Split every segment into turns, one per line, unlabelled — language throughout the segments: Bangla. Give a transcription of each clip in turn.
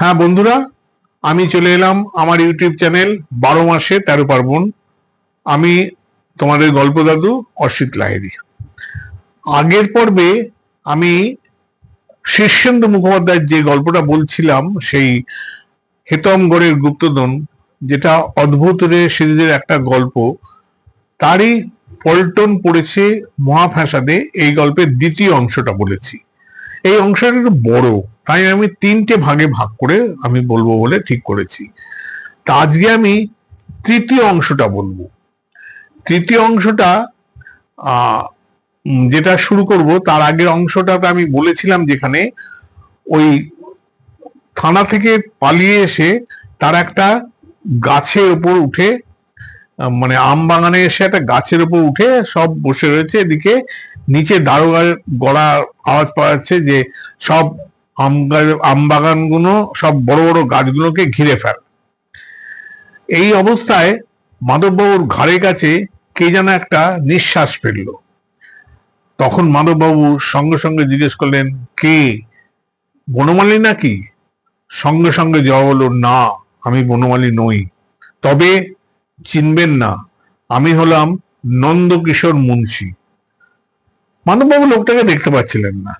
হ্যাঁ বন্ধুরা, আমি চলে এলাম আমার ইউটিউব চ্যানেল বারো মাসে তেরো পার্বণ। আমি তোমাদের গল্প দাদু অসিত লাহিরি আগের পর্বে আমি শীর্ষেন্দু মুখোপাধ্যায়ের যে গল্পটা বলছিলাম, সেই হেতমগড়ের গুপ্তধন, যেটা অদ্ভুত রে সিরিজের একটা গল্প, তারই পল্টন পড়েছে মহাফ্যাসাদে এই গল্পের দ্বিতীয় অংশটা বলেছি। এই অংশটা একটু বড়, তাই আমি তিনটে ভাগে ভাগ করে আমি বলব বলে ঠিক করেছি। তা আজকে আমি তৃতীয় অংশটা বলব। তৃতীয় অংশটা যেটা শুরু করব, তার আগের অংশটাতে আমি বলেছিলাম যেখানে ওই থানা থেকে পালিয়ে এসে তার একটা গাছের উপর উঠে মানে আম বাগানে এসে একটা গাছের উপর উঠে সব বসে রয়েছে। এদিকে নিচে দারোগার গড়ার আওয়াজ পাওয়া যাচ্ছে যে সব আম আম বাগানগুলো, সব বড় বড় গাছগুলোকে ঘিরে ফেল। এই অবস্থায় মাধববাবুর ঘাড়ের কাছে কে যেন একটা নিঃশ্বাস ফেলল। তখন মাধববাবু সঙ্গে সঙ্গে জিজ্ঞেস করলেন, কে? বনমালী নাকি? সঙ্গে সঙ্গে জবাব হলো, না, আমি বনমালী নই। তবে চিনবেন না, আমি হলাম নন্দকিশোর মুন্সি। মাধববাবু লোকটাকে দেখতে পাচ্ছিলেন না।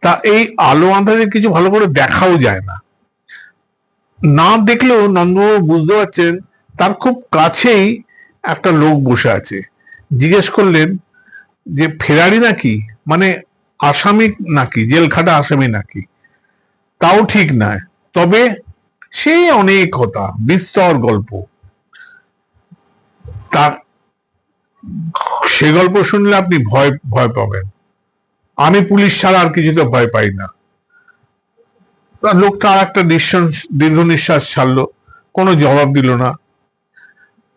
তা এই আলো আঁধারে কিছু ভালো করে দেখাও যায় না। না দেখলেও নন্দবাবু বুঝতে পারছেন তার খুব কাছেই একটা লোক বসে আছে। জিজ্ঞেস করলেন যে, ফেরারি নাকি? মানে আসামি নাকি? জেলখাটা আসামি নাকি? তাও ঠিক নয়। তবে সেই অনেক কথা, বিস্তর গল্প। তার সে গল্প শুনলে আপনি ভয় ভয় পাবেন। আমি পুলিশ ছাড়া আর কিছুতে ভয় পাই না। লোকটা আর একটা নিঃশ্বাস, দীর্ঘ নিঃশ্বাস ছাড়লো, কোনো জবাব দিল না।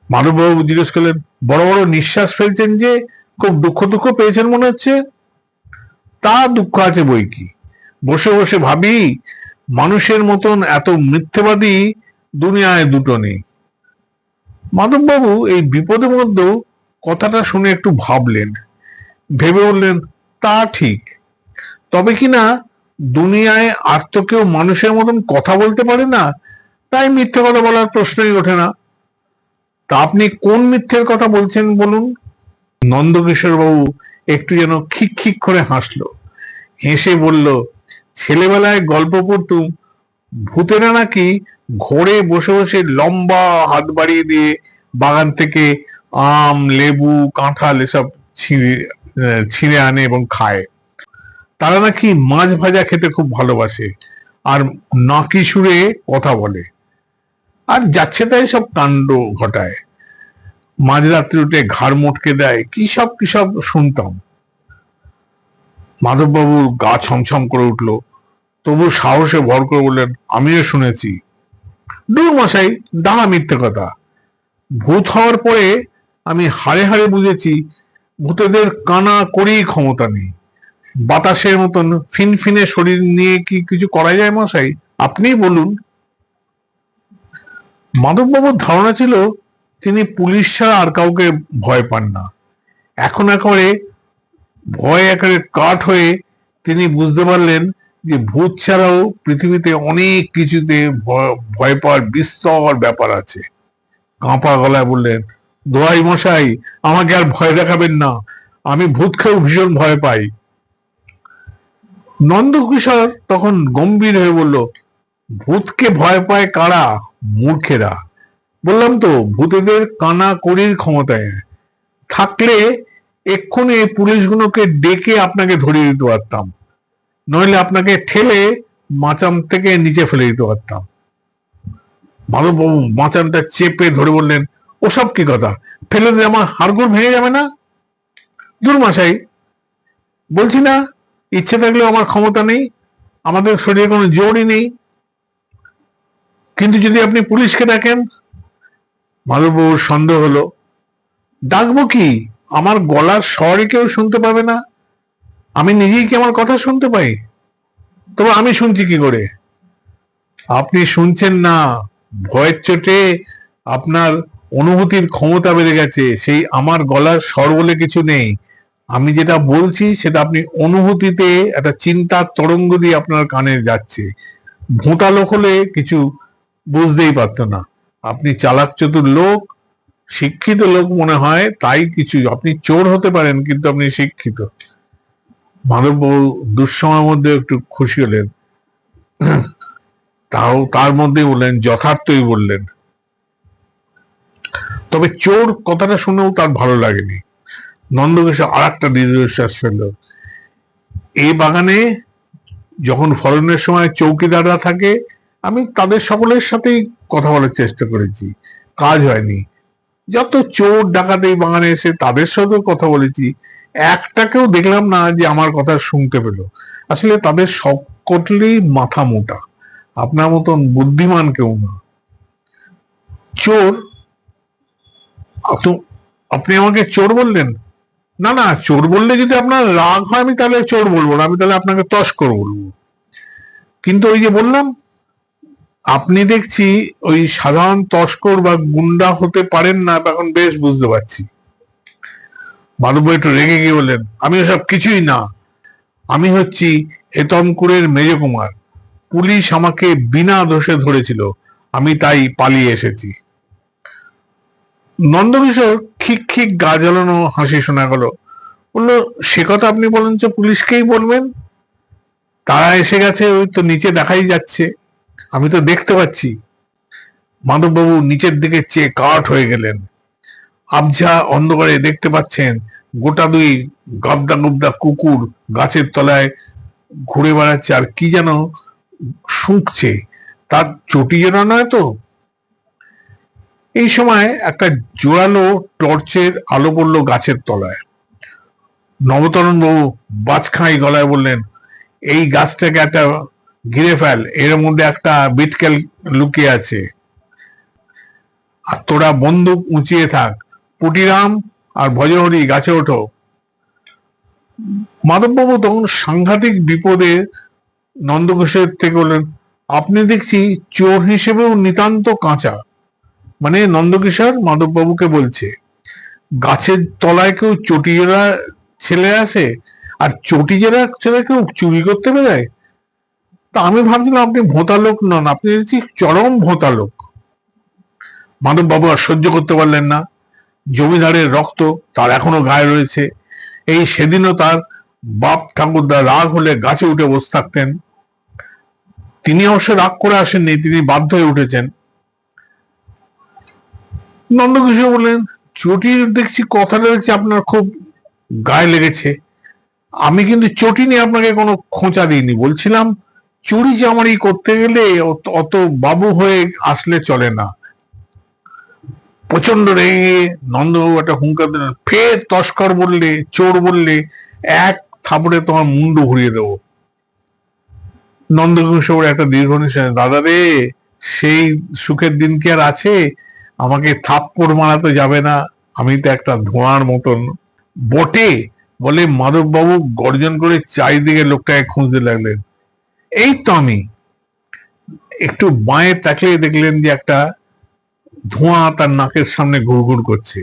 মাধববাবু জিজ্ঞেস করলেন, বড় বড় নিঃশ্বাস ফেলছেন যে, খুব দুঃখ দুঃখ পেয়েছেন মনে হচ্ছে? তা দুঃখ আছে বই কি। বসে বসে ভাবি, মানুষের মতন এত মিথ্যেবাদী দুনিয়ায় দুটো নেই। মাধববাবু এই বিপদের মধ্যেও কথাটা শুনে একটু ভাবলেন। ভেবে বললেন তা ঠিক। তবে কি না, দুনিয়ায় আর তো কেউ মানুষের মতন কথা বলতে পারে না? তাই মিথ্যে কথা বলার প্রশ্নই ওঠে না। তা আপনি কোন মিথ্যের কথা বলছেন বলুন? নন্দকিশোর বাবু একটু যেন খিক খিক করে হাসলো। হেসে বলল, ছেলেবেলায় গল্প পড়তুম, ভূতেরা নাকি ঘোরে বসে বসে লম্বা হাত বাড়িয়ে দিয়ে বাগান থেকে আম, লেবু, কাঁঠাল এসব ছিঁড়ে ছিঁড়ে আনে এবং খায়। তারা নাকি মাছ ভাজা খেতে খুব ভালোবাসে আর নাকি সুরে কথা বলে। আর যাচ্ছে তাই সব কাণ্ড ঘটায়। মাঝরাত্রি উঠে ঘাড় মোটকে দেয়, কি সব কি সব শুনতাম? মাধববাবুর গা ছমছম করে উঠল। তবু সাহসে ভর করে বললেন, আমিও শুনেছি। দূর মশাই, দাঁড়া মিথ্যে কথা। ভূত হওয়ার পরে আমি হাড়ে হাড়ে বুঝেছি, ভূতেদের কানা করেই ক্ষমতা নেই। বাতাসের মতন ফিনফিনে শরীর নিয়ে কি কিছু করা যায় মশাই? আপনিই বলুন। মাধববাবুর ধারণা ছিল, তিনি পুলিশ ছাড়া আর কাউকে ভয় পান না। এখন একেবারে ভয় একেবারে কাঠ হয়ে তিনি বুঝতে পারলেন যে ভূত ছাড়াও পৃথিবীতে অনেক কিছুতে ভয়- পাওয়ার বিস্তর ব্যাপার আছে। কাঁপা গলায় বললেন দোয়াই মশাই, আমাকে আর ভয় দেখাবেন না। আমি ভূতকেও ভীষণ ভয় পাই। নন্দকিশোর তখন গম্ভীর হয়ে বলল, ভূতকে ভয় পায় কারা? মূর্খেরা। বললাম তো, ভূতেদের কানা করির ক্ষমতায়। থাকলে এক্ষুনি এই পুলিশগুলোকে ডেকে আপনাকে ধরিয়ে দিতে পারতাম। নইলে আপনাকে ঠেলে মাচাম থেকে নিচে ফেলে দিতে পারতাম। মাধববাবু মাচানটা চেপে ধরে বললেন ওসব কি কথা? ফেলে দিলে আমার হাড়গোড় ভেঙে যাবে না? দূর মাসাই বলছি না, ইচ্ছে থাকলেও আমার ক্ষমতা নেই, আমাদের শরীরে কোনো জোরই নেই। কিন্তু যদি আপনি পুলিশকে ডাকেন মাধববাবুর সন্দেহ হলো, ডাকবো কি? আমার গলার স্বরে কেউ শুনতে পাবে না? আমি নিজেই কি আমার কথা শুনতে পাই? তবে আমি শুনছি কি করে? আপনি শুনছেন না, ভয়ের চোটে আপনার অনুভূতির ক্ষমতা বেড়ে গেছে, সেই আমার গলার স্বর বলে কিছু নেই। আমি যেটা বলছি সেটা আপনি অনুভূতিতে একটা চিন্তার তরঙ্গ দিয়ে আপনার কানে যাচ্ছে। ভোঁতা লোক হলে কিছু বুঝতেই পারতো না। আপনি চালাক চতুর লোক, শিক্ষিত লোক মনে হয়, তাই কিছু, আপনি চোর হতে পারেন কিন্তু আপনি শিক্ষিত। মাধববাবু দুঃসময়ের মধ্যে একটু খুশি হলেন। তাও তার মধ্যে বললেন, যথার্থই বললেন। তবে চোর কথাটা শুনেও তার ভালো লাগেনি। নন্দকেশে আর একটা দীর্ঘশ্বাস ফেলল। এই বাগানে যখন ফলনের সময় চৌকিদাররা থাকে, আমি তাদের সকলের সাথেই কথা বলার চেষ্টা করেছি। কাজ হয়নি। যত চোর ডাকাত এই বাগানে এসে তাদের সাথেও কথা বলেছি, একটাকেও দেখলাম না যে আমার কথা শুনতে পেল। আসলে তাদের সকলেই মাথা মোটা। আপনার মতন বুদ্ধিমান কেউ না। চোর আপ- আপনি আমাকে চোর বললেন? না না, চোর বললে যদি আপনার রাগ হয়, আমি তাহলে চোর বলব না, আমি তাহলে আপনাকে তস্কর বলব। কিন্তু ওই যে বললাম, আপনি দেখছি ওই সাধারণ তস্কর বা গুন্ডা হতে পারেন না এখন বেশ বুঝতে পারছি। মাধব একটু রেগে গিয়ে বললেন, আমি ওসব কিছুই না। আমি হচ্ছি হেতমকুরের মেজকুমার। পুলিশ আমাকে বিনা দোষে ধরেছিল। আমি তাই পালিয়ে এসেছি। নন্দকিশোর খিক খিক গা জ্বালানো হাসি শোনা গেল। বলল, সে কথা আপনি বলেন যে পুলিশকেই বলবেন? তারা এসে গেছে, ওই তো নিচে দেখাই যাচ্ছে। আমি তো দেখতে পাচ্ছি। মাধববাবু নিচের দিকে চেয়ে কাঠ হয়ে গেলেন। আবঝা অন্ধকারে দেখতে পাচ্ছেন, গোটা দুই গবদা গবদা কুকুর গাছের তলায় ঘুরে বেড়াচ্ছে, আর কি যেন শুঁকছে। তার চটি যেন নয় তো? এই সময় একটা জোরালো টর্চের আলো পড়ল গাছের তলায়। নবতরণ বাবু বাজখাই গলায় বললেন, এই গাছটাকে একটা ঘিরে ফেল, এর মধ্যে একটা বিটকেল লুকিয়ে আছে। আর তোরা বন্দুক উঁচিয়ে থাক, পুটিরাম আর ভজহরি গাছে ওঠো। মাধববাবু তখন সাংঘাতিক বিপদে নন্দঘোষের থেকে বললেন, আপনি দেখছি চোর হিসেবেও নিতান্ত কাঁচা। মানে নন্দকিশোর মাধববাবুকে বলছে, গাছের তলায় কেউ চটিজেরা ছেলে আসে আর চটিজেরা ছেলে কেউ চুরি করতে বেরোয়? তা আমি ভাবছিলাম আপনি ভোঁতা লোক নন, আপনি দেখছি চরম ভোঁতা লোক মাধববাবু আর সহ্য করতে পারলেন না, জমিদারের রক্ত তার এখনও গায়ে রয়েছে। এই সেদিনও তার বাপ ঠাকুরদা রাগ হলে গাছে উঠে বসে থাকতেন। তিনি অবশ্য রাগ করে আসেননি, তিনি বাধ্য হয়ে উঠেছেন। নন্দকিশোর বললেন চটির দেখছি, কথাটা দেখছি আপনার খুব গায়ে লেগেছে। আমি কিন্তু চটি নিয়ে আপনাকে কোনো খোঁচা দিইনি, বলছিলাম, চুরি চামারি করতে গেলে অত- অত বাবু হয়ে আসলে চলে না। প্রচণ্ড রেগে নন্দবাবু একটা হুঙ্কার দিলেন, ফের তস্কর বললে, চোর বললে, এক থাপড়ে তোমার মুন্ডু ঘুরিয়ে দেবো। নন্দকিশোর একটা দীর্ঘ নিঃশ্বাস দাদা রে, সেই সুখের দিন কি আর আছে? আমাকে থাপ্পড় মারাতে যাবে না। আমি তো একটা ধোঁয়ার মতন। বটে! বলে মাধববাবু গর্জন করে চারিদিকে লোকটাকে খুঁজতে লাগলেন। এই তো আমি। একটু বাঁয়ে তাকিয়ে দেখলেন যে একটা ধোঁয়া তার নাকের সামনে ঘুরঘুর করছে।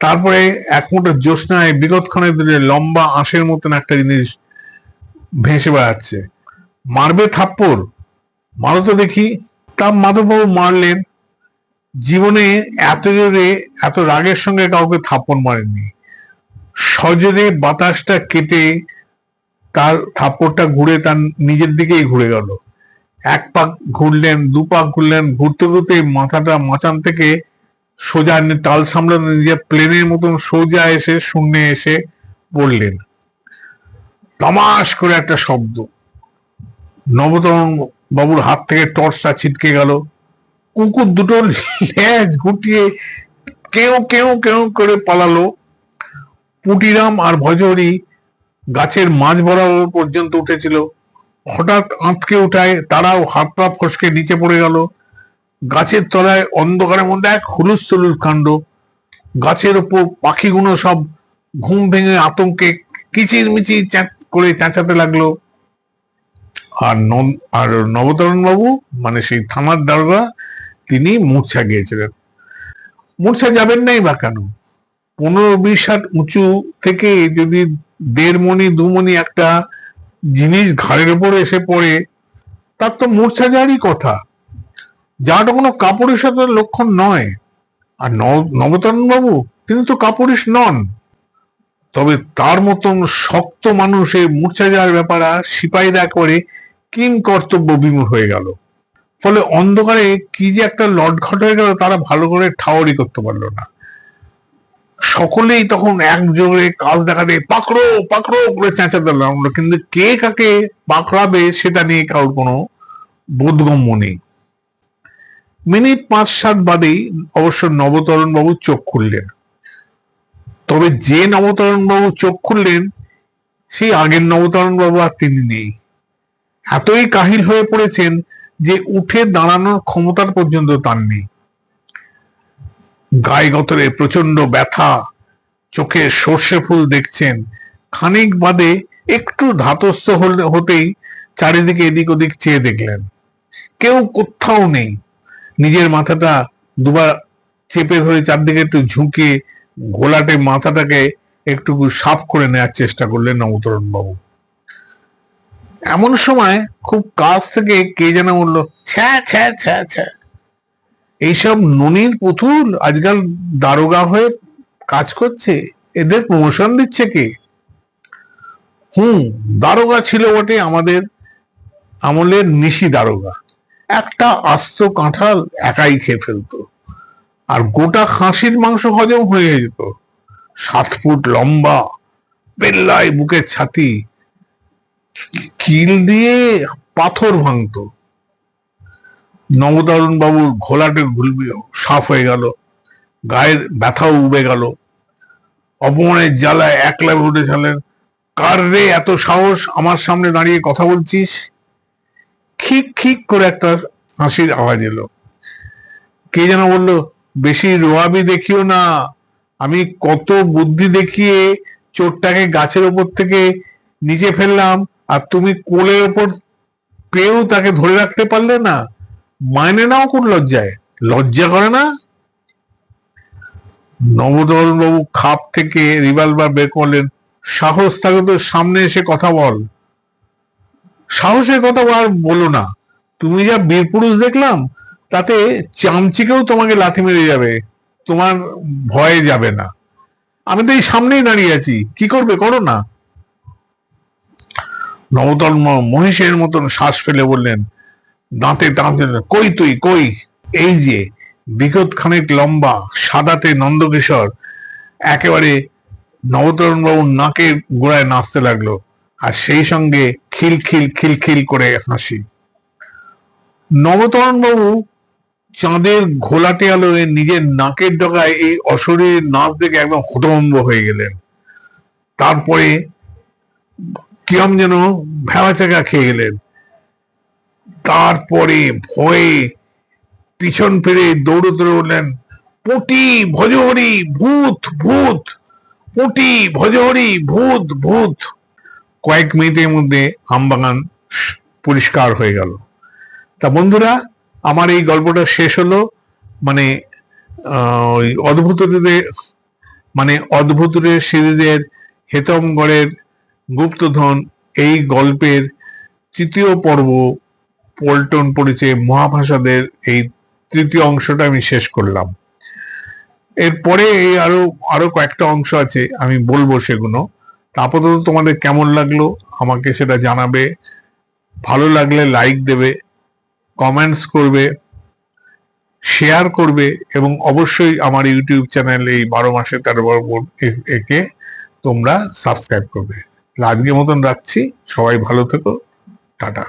তারপরে এক মুঠো জ্যোৎস্নায় বিগতক্ষণে ধরে লম্বা আঁশের মতন একটা জিনিস ভেসে বেড়াচ্ছে। মারবে থাপ্পড়? মারো তো দেখি। তা মাধববাবু মারলেন। জীবনে এত জোরে, এত রাগের সঙ্গে কাউকে থাপ্পড় মারেননি। সজোরে বাতাসটা কেটে তার থাপ্পড়টা ঘুরে তার নিজের দিকেই ঘুরে গেল। এক পাক ঘুরলেন, দু পাক ঘুরলেন, ঘুরতে ঘুরতে মাথাটা মাচান থেকে সোজা টাল সামলানো নিজে প্লেনের মতন সোজা এসে শূন্যে এসে পড়লেন। তামাশ করে একটা শব্দ। নবতরঙ্গ বাবুর হাত থেকে টর্চটা ছিটকে গেল। কুকুর দুটো লেজ গুটিয়ে কেউ কেউ কেউ করে পালালো। পুটিরাম আর ভজরি গাছের মাঝ বরাবর পর্যন্ত উঠেছিল। হঠাৎ আঁতকে উঠায়, তারাও হাত পা ফসকে নিচে পড়ে গেল। গাছের তলায় অন্ধকারের মধ্যে এক হুলুস তুলুস কাণ্ড। গাছের ওপর পাখিগুলো সব ঘুম ভেঙে আতঙ্কে কিচির মিচির করে চেঁচাতে লাগল। আর আর নবতরণ বাবু মানে সেই থানার দারোগা, তিনি মূর্ছা গিয়েছিলেন। মূর্ছা যাবেন নাই বা কেন? পনেরো বিশ হাত উঁচু থেকে যদি দেড় মণি, দু মণি একটা জিনিস ঘাড়ের উপর এসে পড়ে, তার তো মূর্ছা যাওয়ারই কথা। যাওয়াটা কোনো কাপড়ের সাথে লক্ষণ নয়। আর নব- নবতরণ বাবু তিনি তো কাপুরুষ নন। তবে তার মতন শক্ত মানুষের মূর্ছা যাওয়ার ব্যাপার সিপাহীরা করে কিং কর্তব্য বিমূর হয়ে গেল। ফলে অন্ধকারে কি যে একটা লটঘট হয়ে গেল তারা ভালো করে ঠাওয়ারি করতে পারল না। সকলেই তখন একজোরে কাজ দেখাতে পাকড়ো পাকড়ো করে চেঁচাতে লাগল, কিন্তু কে কাকে পাকড়াবে সেটা নিয়ে কারোর কোনো বোধগম্য নেই। মিনিট পাঁচ সাত বাদেই অবশ্য নবতরণ বাবু চোখ খুললেন। তবে যে নবতরণ বাবু চোখ খুললেন, সেই আগের নবতরণ বাবু আর তিনি নেই। এতই কাহিল হয়ে পড়েছেন যে উঠে দাঁড়ানোর ক্ষমতার পর্যন্ত তার নেই। গায়ে গতরে প্রচণ্ড ব্যথা, চোখে সর্ষে ফুল দেখছেন। খানিক বাদে একটু ধাতস্থ হতেই চারিদিকে এদিক ওদিক চেয়ে দেখলেন। কেউ কোথাও নেই। নিজের মাথাটা দুবার চেপে ধরে চারদিকে একটু ঝুঁকিয়ে ঘোলাটে মাথাটাকে একটু সাফ করে নেওয়ার চেষ্টা করলেন নবতরণ বাবু। এমন সময় খুব কাছ থেকে কে যেন বলল, ছ্যা ছ্যা ছ্যা ছ্যা। এইসব ননির পুতুল আজকাল দারোগা হয়ে কাজ করছে, এদের প্রমোশন দিচ্ছে কে? হুম, দারোগা ছিল বটে আমাদের আমলের নিশি দারোগা। একটা আস্ত কাঁঠাল একাই খেয়ে ফেলতো। আর গোটা খাসির মাংস হজম হয়ে যেত। সাত ফুট লম্বা পেল্লায় বুকের ছাতি, কিল দিয়ে পাথর ভাঙতো। নবতরণ বাবুর ঘোলাটে ঘুলবি সাফ হয়ে গেল, গায়ের ব্যথাও উবে গেল। অপমানের জ্বালায় একলা উঠে ছাড়লেন, কার রে এত সাহস আমার সামনে দাঁড়িয়ে কথা বলছিস? খিক খিক করে একটা হাসির আওয়াজ এলো। কে যেন বলল বেশি রোয়াবি দেখিও না। আমি কত বুদ্ধি দেখিয়ে চোরটাকে গাছের ওপর থেকে নিচে ফেললাম, আর তুমি কোলের ওপর পেয়েও তাকে ধরে রাখতে পারলে না। মাইনে নাও কোন লজ্জায়। লজ্জা করে না? নবদরণ বাবু খাপ থেকে রিভলভার বের করলেন। সাহস থাকে তো সামনে এসে কথা বল। সাহসের কথা আর বলো না। তুমি যা বীর পুরুষ দেখলাম তাতে চামচিকেও তোমাকে লাথি মেরে যাবে, তোমার ভয়ে যাবে না। আমি তো এই সামনেই দাঁড়িয়ে আছি, কি করবে করো না। নবতল মহিষের মতন শ্বাস ফেলে বললেন, দাঁতে দাঁত, কই তুই, কই? এই যে, বিগত খানেক লম্বা, সাদাতে নন্দকিশোর, একেবারে নবতরণ বাবুর নাকের গোড়ায় নাচতে লাগল, আর সেই সঙ্গে খিলখিল খিলখিল করে হাসি। নবতরণ বাবু চাঁদের ঘোলাটে আলোয় নিজের নাকের ডগায় এই অশরীর নাচ দেখে একদম হতভম্ব হয়ে গেলেন। তারপরে কিরম যেন ভেড়া চাকা খেয়ে গেলেন। তারপরে ভয়ে পিছন ফিরে দৌড়ে দৌড়ে উঠলেন, পটি ভজহরি ভূত ভূত, পটি ভজহরি ভূত ভূত। কয়েক মিনিটের মধ্যে আমবাগান পরিষ্কার হয়ে গেল। তা বন্ধুরা আমার এই গল্পটা শেষ হলো মানে ওই অদ্ভুতদের মানে অদ্ভুতদের সিরিজের হেতমগড়ের গুপ্তধন, এই গল্পের তৃতীয় পর্ব পল্টন পড়েছে মহাভাষাদের এই তৃতীয় অংশটা আমি শেষ করলাম। এরপরে এই আরও আরও কয়েকটা অংশ আছে, আমি বলব সেগুলো। আপাতত তোমাদের কেমন লাগল আমাকে সেটা জানাবে। ভালো লাগলে লাইক দেবে। কমেন্টস করবে শেয়ার করবে এবং অবশ্যই আমার ইউটিউব চ্যানেল এই বারো মাসে তেরো বারো একে তোমরা সাবস্ক্রাইব করবে। আজকের মতন রাখছি। সবাই ভালো থেকো। টাটা।